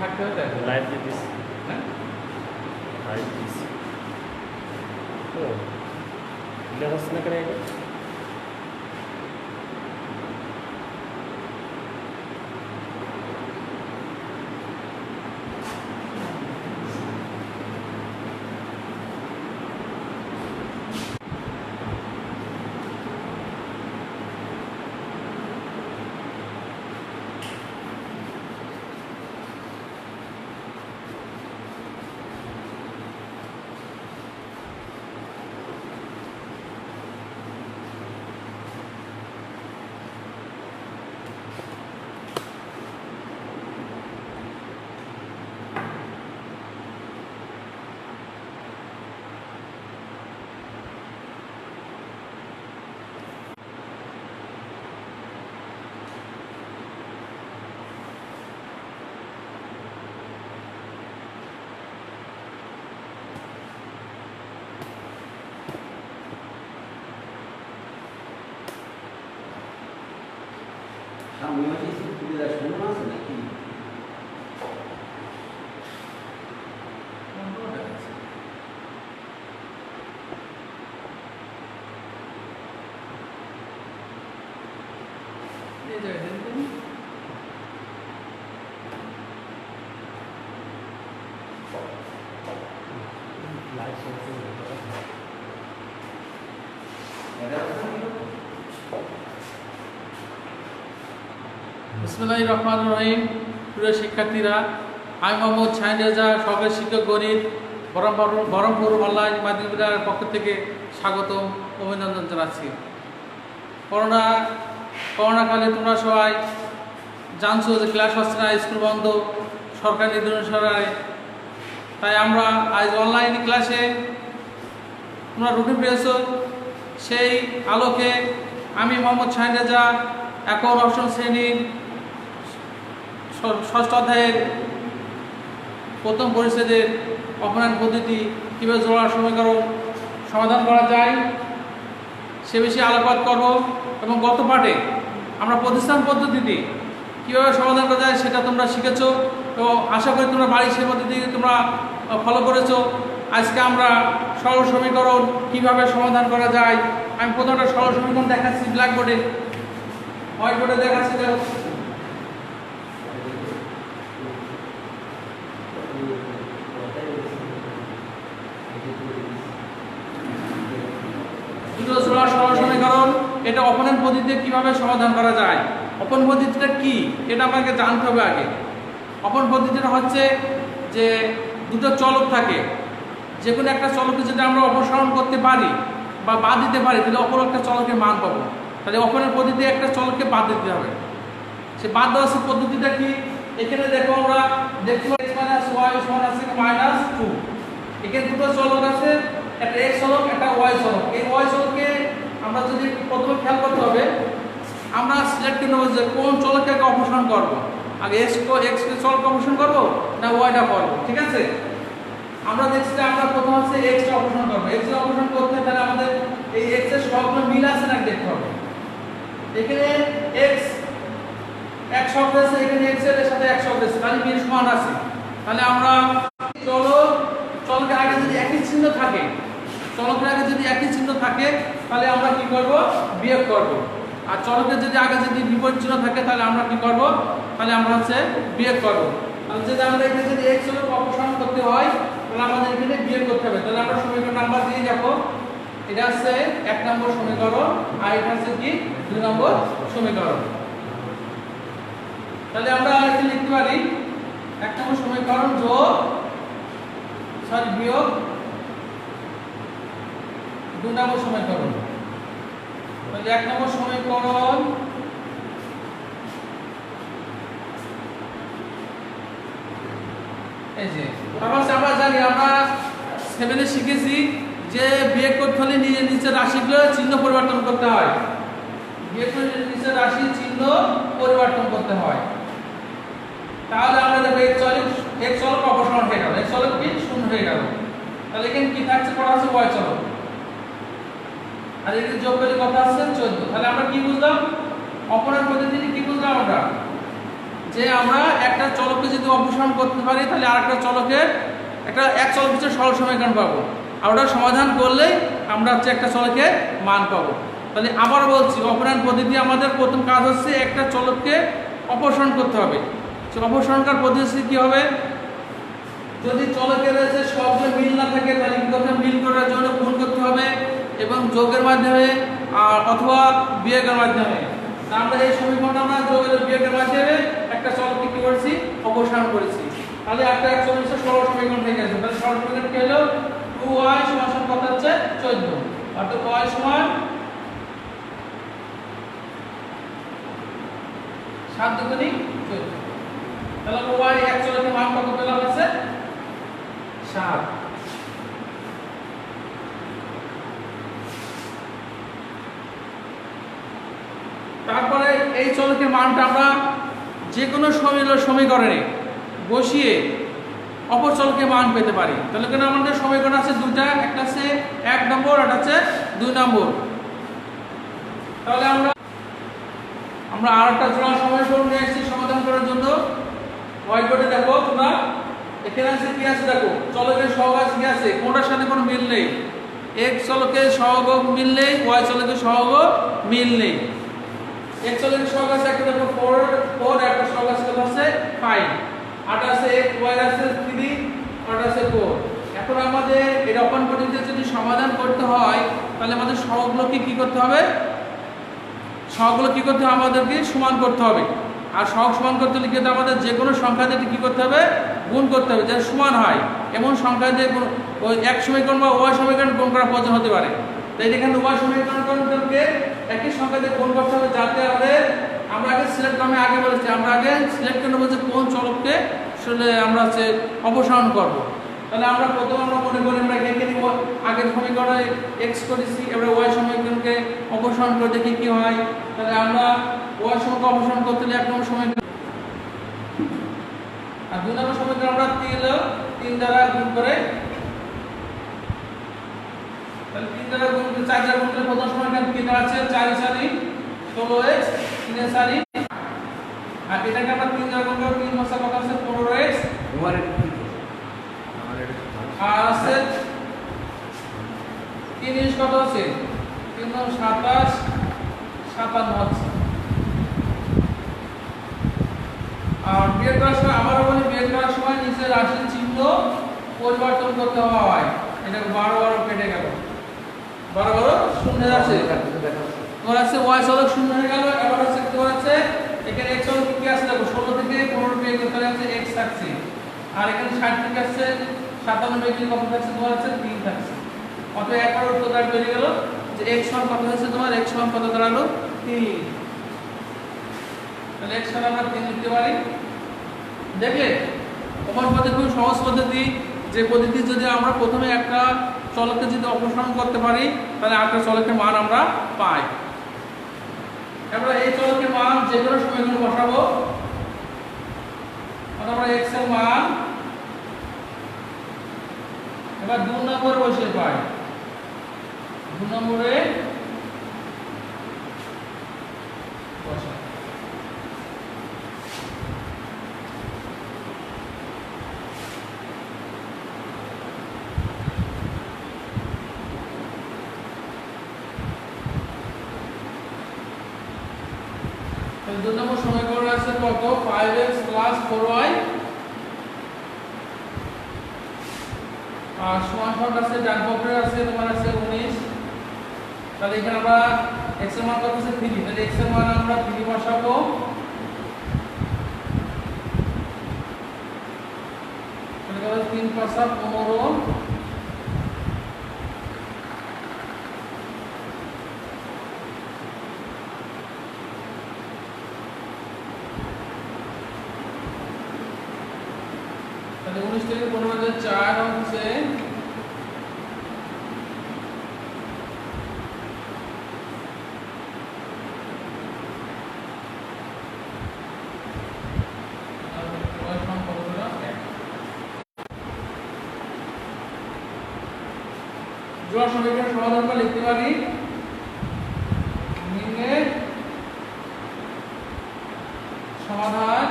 থাকতে হবে live this হ্যাঁ লাইভ দিস ও এটা হচ্ছে না কেন এটা সামনে মাসে স্কুলে যাওয়ার সম্ভাবনা আছে নাকি এই যে দেখুন লাইভ চলছে এটা বিসমুল্লাহ রহমান রহিম। প্রিয় শিক্ষার্থীরা, আমি মোহাম্মদ শাহিন রেজা সরকারি শিক্ষক গণিত বরমপুর অনলাইন মাধ্যমিক বিদ্যালয়ের পক্ষ থেকে স্বাগতম, অভিনন্দন জানাচ্ছি। করোনা করোনাকালে তোমরা সবাই জানছো যে ক্লাস হচ্ছে না, স্কুল বন্ধ, সরকার নির্দেশনায় তাই আমরা আজ অনলাইন ক্লাসে তোমরা রুটিন পেয়েছ। সেই আলোকে আমি মোহাম্মদ শাহিন রেজা এখন অষ্টম শ্রেণির ষষ্ঠ অধ্যায়ের প্রথম পরিচ্ছেদের অপরায়ণ পদ্ধতি কীভাবে জোড়ার সমীকরণ সমাধান করা যায়, সে বিষয়ে আলোকপাত করব এবং গত পাঠে আমরা প্রতিষ্ঠান পদ্ধতিটি কীভাবে সমাধান করা যায় সেটা তোমরা শিখেছো এবং আশা করি তোমরা বাড়ির সেই পদ্ধতি তোমরা ফলো করেছ। আজকে আমরা সরল সমীকরণ কীভাবে সমাধান করা যায়, আমি প্রথমটা সরল সমীকরণ দেখাচ্ছি ব্ল্যাকবোর্ডে হোয়াইট বোর্ডে দেখাচ্ছি দেখো দুটো জোড়া সরল সমীকরণ এটা অপনয়ন পদ্ধতিতে কীভাবে সমাধান করা যায়? অপন পদ্ধতিটা কি? এটা আমাকে জানতে হবে আগে। অপন পদ্ধতিটা হচ্ছে যে দুটো চলক থাকে। যে কোনো একটা চলকে যদি আমরা অপসারণ করতে পারি বা বাদ দিতে পারি, তাহলে অপর একটা চলকের মান পাবো। তাহলে অপনের পদ্ধতিতে একটা চলককে বাদ দিতে হবে। সে বাদ দেওয়ার সে পদ্ধতিটা কি? এখানে দেখো আমরা দেখতে x মাইনাস ওয়াই সমান আছে মাইনাস টু এখানে দুটো চলক আছে, একটা x চলক, একটা y চলক। এই y চলককে আমরা যদি প্রথমে খেয়াল করতে হবে, আমরা সিলেক্ট করে যে কোন চলককে আগে অপসারণ করব। আগে x কো চলক অপসারণ করব না y টা করব, ঠিক আছে? আমরা দেখছি যে আমরা প্রথম হচ্ছে টা অপসারণ করব। টা অপসারণ করতে তাহলে আমাদের এই এক্সের সবগুলো মিল আছে নাকি দেখতে হবে? এখানে এক্স এক শব্দ আছে, এখানে x এর সাথে এক শব্দ আছে, তাহলে মিল সমান আছে। তাহলে আমরা চলো, চলকে আগে যদি একই চিহ্ন থাকে চলকের আগে যদি একই চিহ্ন থাকে, তাহলে আমরা কি করব? বিয়োগ করব। আর চলকের যদি আগে যদি বিপরীত চিহ্ন থাকে, তাহলে আমরা কি করব? তাহলে আমরা হচ্ছে বিয়োগ করব। তাহলে যদি আমরা এখানে যদি x চলক অপসারণ করতে হয়, তাহলে আমাদের এখানে বিয়োগ করতে হবে। তাহলে আমরা সমীকরণ নাম্বার দিয়ে যাব এটা হচ্ছে এক নম্বর সমীকরণ, আর এটা হচ্ছে কি? দুই নম্বর সমীকরণ। তাহলে আমরা এখানে লিখতে পারি। এক নম্বর সমীকরণ যোগ সরি বিয়োগ দুই নম্বর সমীকরণ তাহলে এক নম্বর সমীকরণ এই যে জানি, আমরা সেভেনে শিখেছি যে বিয়োগ করতে হলে নিজে নিচের রাশিগুলো চিহ্ন পরিবর্তন করতে হয়। বিয়োগ করে নিচের রাশি চিহ্ন পরিবর্তন করতে হয়। তাহলে আমরা দেখো এক এক চলক অপসারণ হয়ে গেল। এক চলক কি? শূন্য হয়ে গেল। তাহলে এখানে কি থাকছে? পড়া আছে ওয়াই চলক। আর এখানে যোগ করে কথা আছে চোদ্দ। তাহলে আমরা কি বুঝলাম? অপরাধ পদ্ধতিতে কি বুঝলাম আমরা? যে আমরা একটা চলককে যদি অপসারণ অপসারণ করতে পারি, তাহলে আরেকটা চলকের একটা এক চলক পিছনে সরল সমীকরণ পাবো। আর ওটা সমাধান করলেই আমরা হচ্ছে একটা চলকের মান পাবো। তাহলে আবার বলছি অপরায়ণ পদ্ধতি আমাদের প্রথম কাজ হচ্ছে একটা চলককে অপসারণ করতে হবে। সে অপসারণকার পদ্ধতি কী হবে? যদি চলকের রয়েছে সবগুলো মিল না থাকে, তাহলে কি করতে মিল করার জন্য গুণ করতে হবে। এবং যোগের মাধ্যমে অথবা বিয়োগের মাধ্যমে। আমরা এই সমীকরণটা আমরা যোগের বিয়োগের মাধ্যমে একটা চলককে কি করেছি অপসারণ করেছি। তাহলে একটা এক চল্লিশের সরল সমীকরণ থেকে গেছে। তাহলে সরল সমীকরণ কি হলো? টু ওয়াই সমান সমান কত হচ্ছে? চোদ্দ। অর্থাৎ ওয়াই সমান সাত দুগুণি চোদ্দ। তাহলে ওয়াই এক মান কত পেলাম হচ্ছে? সাত তারপরে এই চলকের মানটা আমরা যে কোনো সমীকরণ বসিয়ে অপর চলকের মান পেতে পারি। তাহলে কেন আমাদের সমীকরণ আছে দুইটা? একটা আছে এক নম্বর একটা আছে দুই নম্বর। তাহলে আমরা আমরা আর একটা জোড়া সমীকরণ নিয়ে এসেছি সমাধান করার জন্য। হোয়াইট বোর্ডে দেখো তোমরা, এখানে আছে কি আছে দেখো? চলকের সহগ কি আছে? কোনটার সাথে কোনো মিল নেই? এক চলকের সহগ মিল নেই ওয়াই চলকের সহগ মিল নেই। এক চলকের সহগ আছে, একটা দেখো ফোর ফোর একটা সহগ আছে আছে ফাইভ আট আছে এক ওয়াই আছে থ্রি আট আছে ফোর এখন আমাদের এটা অপন পদ্ধতিতে যদি সমাধান করতে হয়, তাহলে আমাদের সহগগুলোকে কি করতে হবে? সহগগুলো কি করতে হবে? আমাদেরকে সমান করতে হবে। আর সহগ সমান করতে হলে কিন্তু আমাদের যে কোনো সংখ্যা দিয়ে কি করতে হবে? গুণ করতে হবে, যাতে সমান হয়। এমন সংখ্যা দিয়ে ওই এক সমীকরণ বা উভয় সমীকরণ গুণ করা প্রয়োজন হতে পারে। তাই এখানে উভয় সমীকরণকে একই সংখ্যা দিয়ে গুণ করতে হবে যাতে আমাদের আমরা আগে সিলেক্ট আমি আগে বলেছি, আমরা আগে সিলেক্ট করে নেব যে কোন চলককে আসলে আমরা হচ্ছে অপসারণ করব। তাহলে আমরা প্রথম আমরা মনে করি, আমরা এখানে ও- আগের সমীকরণে এক্স করেছি, এবারে ওয়াই সমীকরণকে অপসারণ করে দেখি কি হয়। তাহলে আমরা ওয়াই সমীকরণ অপসারণ করতে হলে এক নম্বর সমীকরণ আর দুই নম্বর সমীকরণ আমরা তিন তিন দ্বারা গুণ করে চার দ্বারা গুণ করে প্রথম সমীকরণ কি দাঁড়াচ্ছে চার সারি ষোলো এক্স তিনের সারি আর এটাকে আমরা তিন গুণ করে তিন কত আছে পনেরো এক্স। আর আছে তিন ইঞ্চ কত আছে? তিন সাতাশ সাতান্ন হচ্ছে আর করার সময় বলি করার সময় নিচে রাশির চিহ্ন পরিবর্তন করতে হয়। এটা বারো বারো কেটে গেল। বারো বারো শূন্য আছে। তোমার আছে ওয়াই চলক শূন্য হয়ে গেল, এবার হচ্ছে তোমার আছে, এখানে এক্স চলক কি দেখো, ষোলো থেকে পনেরো বিয়ে করতে আছে এক্স থাকছে। আর এখানে ষাট থেকে আসছে সাতান্ন বিয়ে কত থাকছে? তোমার আছে তিন থাকছে। অত একবার উত্তর বেরিয়ে গেল যে এক্স সমান কত হচ্ছে তোমার? এক্স সমান কত দাঁড়াল? তিন। তাহলে এক্স সমান আমরা তিন লিখতে পারি। দেখলে অপর পদ্ধতি খুব সহজ পদ্ধতি। যে পদ্ধতি যদি আমরা প্রথমে একটা চলককে যদি অপসারণ করতে পারি, তাহলে আটটা চলকের মান আমরা পাই। এবার এই চলকের মান যে কোনো সমীকরণ বসাবো। আমরা এক্সের মান এবার দু নম্বরে বসে পাই। দু নম্বরে আছে ডান বক্রের আছে, তোমার আছে 19 তাহলে এখানে আমরা x এর মান কত আছে? 3 তাহলে x এর মান আমরা 3 বসাবো। তাহলে 3 পাঁচা 15 জোড় সমীকরণ সমাধান করে লিখতে পারি। সমাধান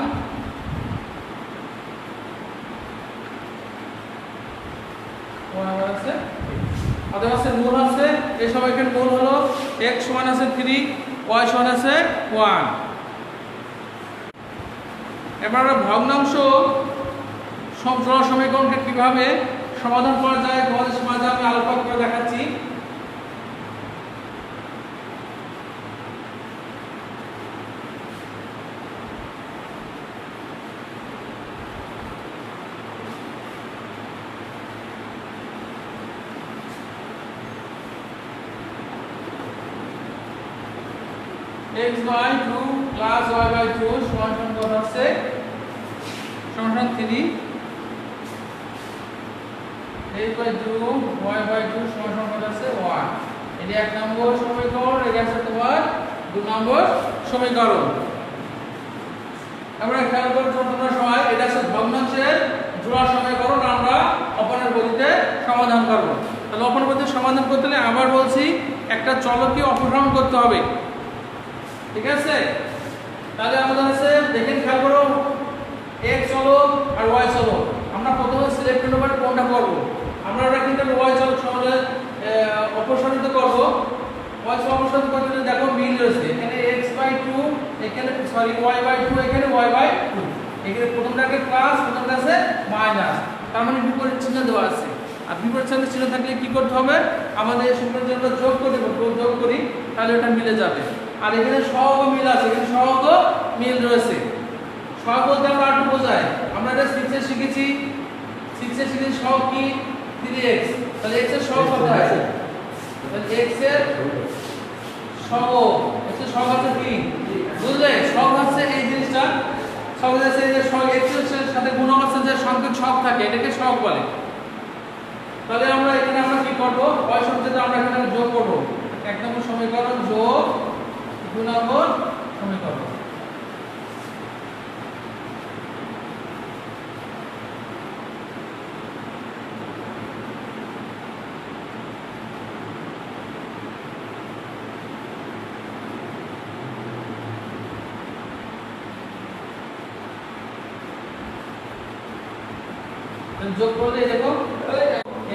এই হলো সমান আছে এবার ভগ্নাংশ সব সমীকরণকে কীভাবে সমাধান করা যায় আমি আলোকপাত করে দেখাচ্ছি। X by 2 plus y by 2 সমান সমান কত আছে সমান সমান 3 x by 2 y by 2 সমান সমান আছে 1 এটি এক নম্বর সমীকরণ, এটা আছে তোমার দুই নম্বর সমীকরণ। আমরা খেয়াল করছ তোমরা সবাই, এটা আছে ভগ্নাংশের জোড়া সমীকরণ আমরা অপনের গতিতে সমাধান করব। তাহলে অপনের গতিতে সমাধান করতে হলে আবার বলছি, একটা চলককে অপসারণ করতে হবে। ঠিক আছে? তাহলে আমাদের আছে, দেখেন, খেয়াল করো x চলক আর y চলক। আমরা প্রথমে সিলেক্ট নেবার কোনটা করব? আমরা ওটা কিন্তু চলক সমাজে অপসারিত করব। চলক অপসারিত করতে গেলে দেখো মিল রয়েছে। এখানে x 2 এখানে সরি y 2 এখানে y 2 এখানে প্রথমটাকে প্লাস প্রথমটা আছে মাইনাস তার মানে বিপরীত চিহ্ন দেওয়া আছে। আর বিপরীত চিহ্ন চিহ্ন থাকলে কি করতে হবে? আমাদের সূত্রের জন্য যোগ করে দেবো যোগ করি, তাহলে ওটা মিলে যাবে। আর এখানে সহগ মিল আছে। এখানে সহগ মিল রয়েছে। সহগ বলতে আমরা আটু বোঝাই। আমরা এটা সিক্সে শিখেছি। সিক্সে শিখেছি সহগ কি? থ্রি এক্স তাহলে এক্সের সহগ কত আছে? তাহলে এক্সের সহগ এক্সের সহগ আছে কি বুঝলে? সহগ হচ্ছে এই জিনিসটা। সহগ আছে এই যে সহগ এক্সের সাথে গুণক আছে যে সংকেত সহগ থাকে, এটাকে সহগ বলে। তাহলে আমরা এখানে আমরা কি করব? y শব্দটা আমরা এখানে যোগ করব। এক নম্বর সমীকরণ যোগ দুই নম্বর সমীকরণ। যোগ করে এই দেখো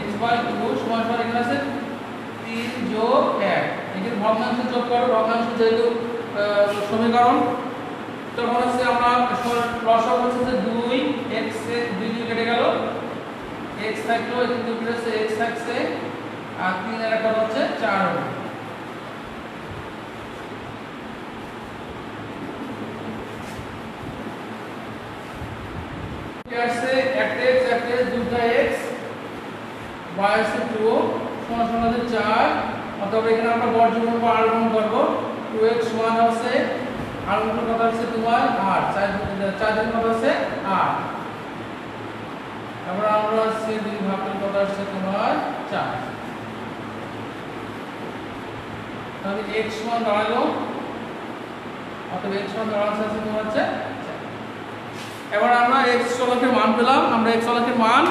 x বাই 2 সমান সমান এখানে আছে 3 যোগ 1 এখানে ভগ্নাংশ যোগ করো, ভগ্নাংশ যেহেতু সমীকরণ, তখন হচ্ছে আমরা লসক হচ্ছে যে 2 x এ 2 2 কেটে গেল। x থাকল এখানে দুটো আছে x থাকছে, আর 3 এর একটা হচ্ছে 4 হবে আসছে একটা x একটা x দুটো x y আছে 2 সমান আছে 4 অথবা এখানে আমরা বর্গমূল বা আলগুণ করব। 2x সমান আছে আলগুণ কত আছে তোমার 8 চার চার দিন কত আছে 8 তারপর আমরা আছে দুই ভাগ করলে কত আসছে তোমার 4 তাহলে x সমান দাঁড়াল। অথবা x সমান দাঁড়াচ্ছে, আছে তোমার হচ্ছে এবার আমরা x চলকের মান পেলাম, আমরা x চলকের মান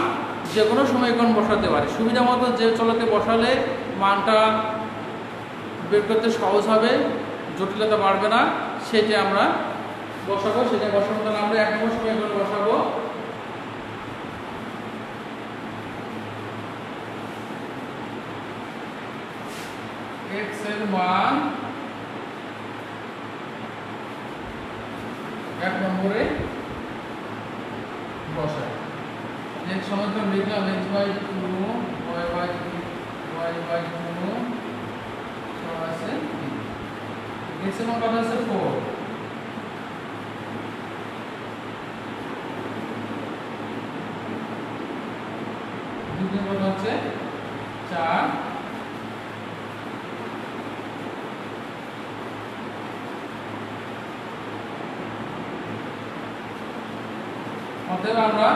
যে কোনো সময় সমীকরণ বসাতে পারি। সুবিধা মতো যে চলাতে বসালে মানটা বের করতে সহজ হবে, জটিলতা বাড়বে না, সেটা আমরা বসাবো, সেটা বসাবো তাহলে আমরা এক নম্বর সমীকরণ বসাবো। X এর মান এক নম্বরে বসাই x সমীকরণ লিখলাম x by two y by y by two সমান আছে x এর মান কত আছে? ফোর আমরা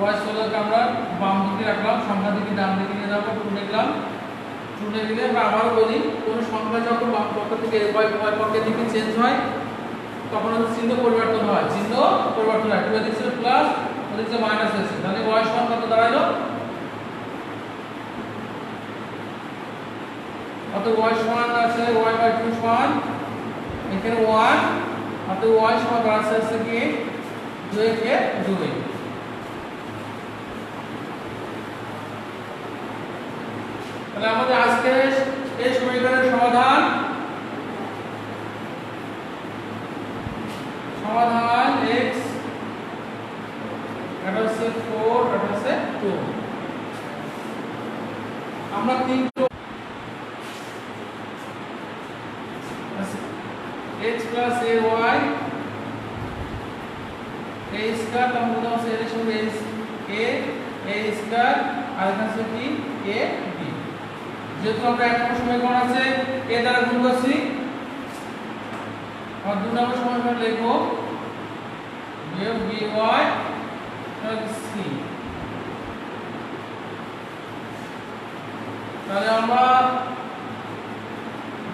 ওয়াই ষোলোকে আমরা বাম দিকে রাখলাম, সংখ্যা দিকে ডান দিকে নিয়ে যাব টু লিখলাম টু লিখলে আমরা আবারও বলি, কোনো সংখ্যা যখন বাম পক্ষ থেকে ওয়াই ওয়াই পক্ষের দিকে চেঞ্জ হয়, তখন হচ্ছে চিহ্ন পরিবর্তন হয়। চিহ্ন পরিবর্তন হয়। টু এদিকে ছিল প্লাস ওদিকে মাইনাস হয়েছে। তাহলে ওয়াই সমান কত দাঁড়াল। অতএব ওয়াই সমান আছে ওয়াই বাই টু সমান, এখানে ওয়ান অতএব ওয়াই সমান হচ্ছে কি? দুই কে দুই। তাহলে আমাদের আজকে এই সমাধান সমাধান x এটা হচ্ছে 4 এটা হচ্ছে 2 আমরা তিনটো x plus ay a square তার মধ্যে আছে এর a a স্কয়ার আর এখানে কি? a যেহেতু আমরা এক নম্বর সমীকরণ আছে, এ দ্বারা গুণ করছি। আর দুই নম্বর সমীকরণ লিখব। B Y C. তাহলে আমরা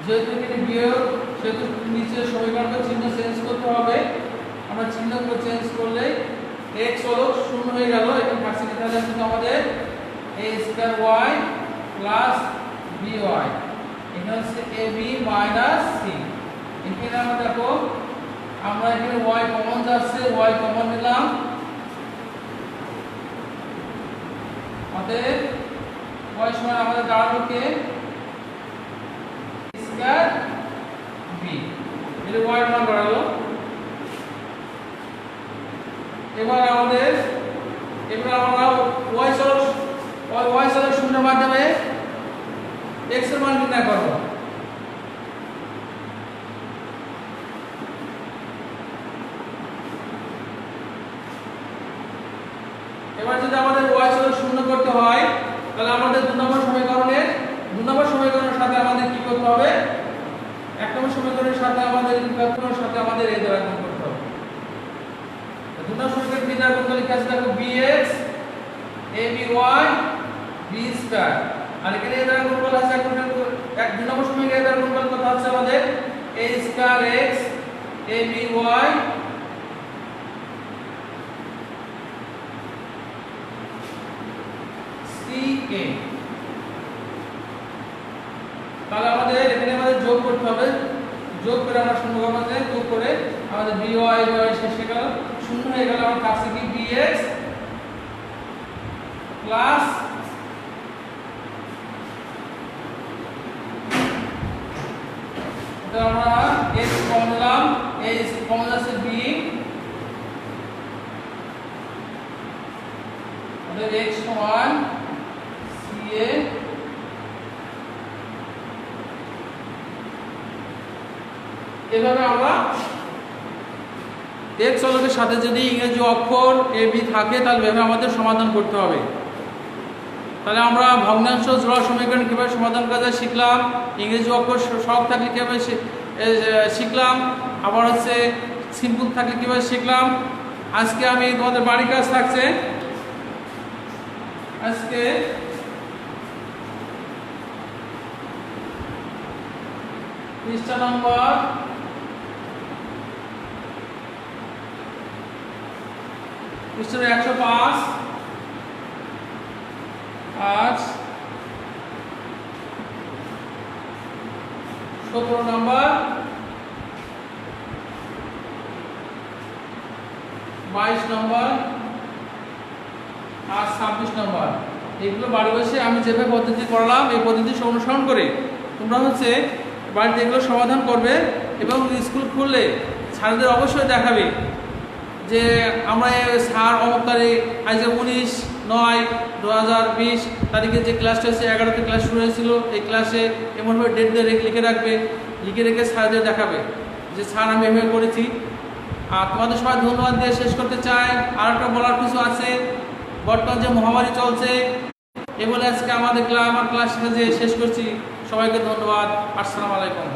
যেহেতু এখানে বিয়োগ, সেহেতু নিচে সমীকরণের চিহ্ন চেঞ্জ করতে হবে। আমরা চিহ্নগুলো চেঞ্জ করলে x হলো শূন্য হয়ে গেল এখানে কি তাহলে আমাদের a square y plus by এখানে হচ্ছে ab মাইনাস c এখানে আমরা দেখো, আমরা এখানে y কমন যাচ্ছে, y কমন নিলাম। অতএব, y সমান আমাদের দাঁড়াল কে? স্কয়ার b এর এর মান দাঁড়াল। এবার আমাদের, এবার আমরা y সরল y সরল শূন্যের মাধ্যমে x এর মান নির্ণয় করব এবার যদি আমাদের y সরল শূন্য করতে হয়, তাহলে আমাদের দু নম্বর সমীকরণের, দু নম্বর সমীকরণের সাথে আমাদের কি করতে হবে? এক নম্বর সমীকরণের সাথে আমাদের বিকল্পের সাথে আমাদের এই দ্বারা গুণ করতে হবে। দু নম্বর সমীকরণ কি দ্বারা গুণ করলে কি আছে? দেখো bx aby b স্কয়ার আর এখানে এই দ্বারা গুণ আছে এক এক দু নম্বর সমীকরণ এই দ্বারা গুণ কত হচ্ছে আমাদের। A square x aby CA তাহলে আমাদের এখানে আমাদের যোগ করতে হবে। যোগ করে আমরা শূন্য কমাতে যোগ করে আমাদের বি ওয়াই শেষে গেল। শূন্য হয়ে গেল, আমার কাছে কি বিএক্স প্লাস আমরা এক্স এক্স এভাবে আমরা এক চলকের সাথে যদি ইংরেজি অক্ষর এ বি থাকে, তাহলে এভাবে আমাদের সমাধান করতে হবে। তাহলে আমরা ভগ্নাংশ জোড়া সমীকরণ কীভাবে সমাধান করা যায় শিখলাম, ইংরেজি অক্ষর সব থাকলে কীভাবে শিখলাম, আবার হচ্ছে সিম্পল থাকলে কীভাবে শিখলাম। আজকে আমি তোমাদের বাড়ির কাজ থাকছে। আজকে পৃষ্ঠা নম্বর পৃষ্ঠা একশো পাঁচ। আজ সতেরো নম্বর। বাইশ নম্বর। আর ছাব্বিশ নম্বর। এগুলো বাড়ি বসে আমি যেভাবে পদ্ধতি করলাম, এই পদ্ধতি অনুসরণ করে তোমরা হচ্ছে বাড়িতে এগুলো সমাধান করবে এবং স্কুল খুললে স্যারদের অবশ্যই দেখাবে যে আমরা স্যার অমুক তারিখ উনিশ নয় দু হাজার বিশ তারিখে যে ক্লাসটা হয়েছে, এগারোতে ক্লাস শুরু হয়েছিল, এই ক্লাসে এমনভাবে ডেট দিয়ে লিখে রাখবে, লিখে রেখে স্যারদের দেখাবে যে, স্যার, আমি এভাবে করেছি। আর তোমাদের সবাই ধন্যবাদ দিয়ে শেষ করতে চাই। আর একটা বলার কিছু আছে, বর্তমান যে মহামারী চলছে, এ বলে আজকে আমাদের ক্লাস আমার ক্লাস শেষ করছি, সবাইকে ধন্যবাদ। আসসালামু আলাইকুম।